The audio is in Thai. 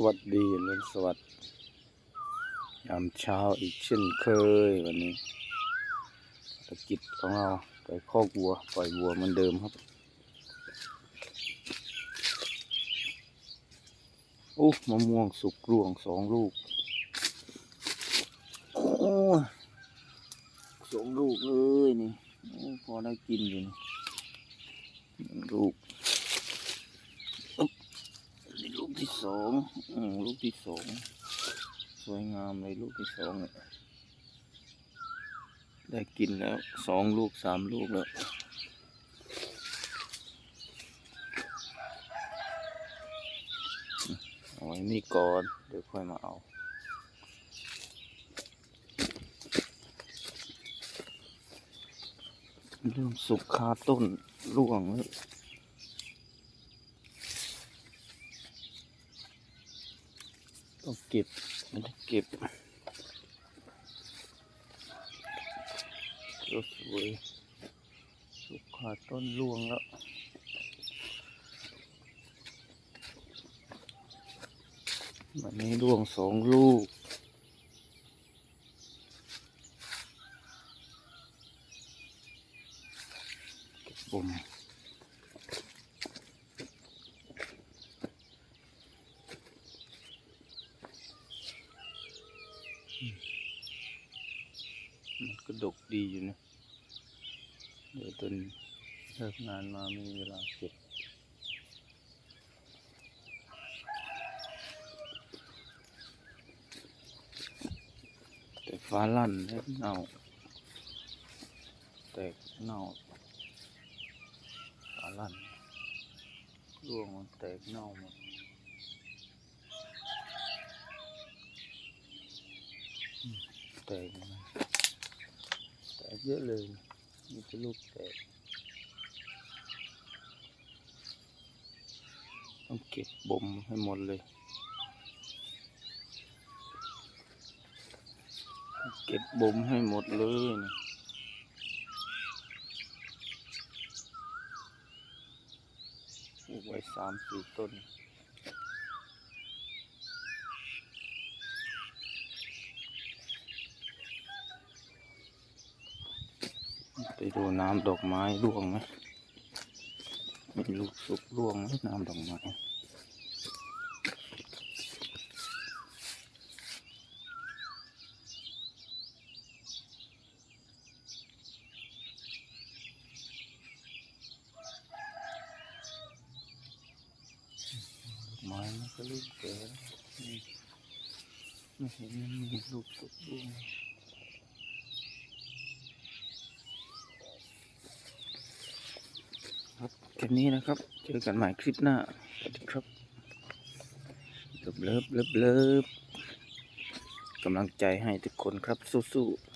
วัสดีลุนสวัสดิ์ยามเช้าอีกเช่นเคยวันนี้ภารกิจของเราไปคอกวัว ปล่อยวัวเหมือนเดิมครับโอ้มะม่วงสุกร่วงสองลูกโอ้สองลูกเลยนี่พอได้กินอยู่ นี่ลูก ที่สองอืมลูกที่สองสวยงามเลยลูกที่สองเนี่ยได้กินแล้วสองลูกสามลูกแล้วอืมเอาไว้นี่ก่อนเดี๋ยวค่อยมาเอาเริ่มสุกคาต้นร่วงแล้ว ต้องเก็บม่ได้เก็บก็สวยสุกขาดต้นร่วงแล้ววันนี้ร่วงสองลูกบ่ม มันก็ดกดีอยู่นะเดี๋ยวตนเลิกงานมาไม่มีเวลาเก็บแต่ฟ้าลั่นแล้วเน่าแตกเน่าฟ้าลั่นร่วงมันแตกเน่าหมด ตกแตกเยอะเลยมีแต่ลูกแตกต้องเก็บบ่มให้หมดเลย เก็บบ่มให้หมดเลยนะปลูกไว้สามสี่ต้น ไปดูน้ำดอกไม้ร่วงไหมมีลูกสุกร่วงไหมน้ำดอกไม้ดอกไม้มันก็ลูกแก่แล้วนี่ไม่เห็นมันมีลูกสุกร่วง ครับนี้นะครับ เจอกันใหม่คลิปหน้าสวัสดีครับเลิฟเลิฟเลิฟเลิฟกำลังใจให้ทุกคนครับสู้ๆ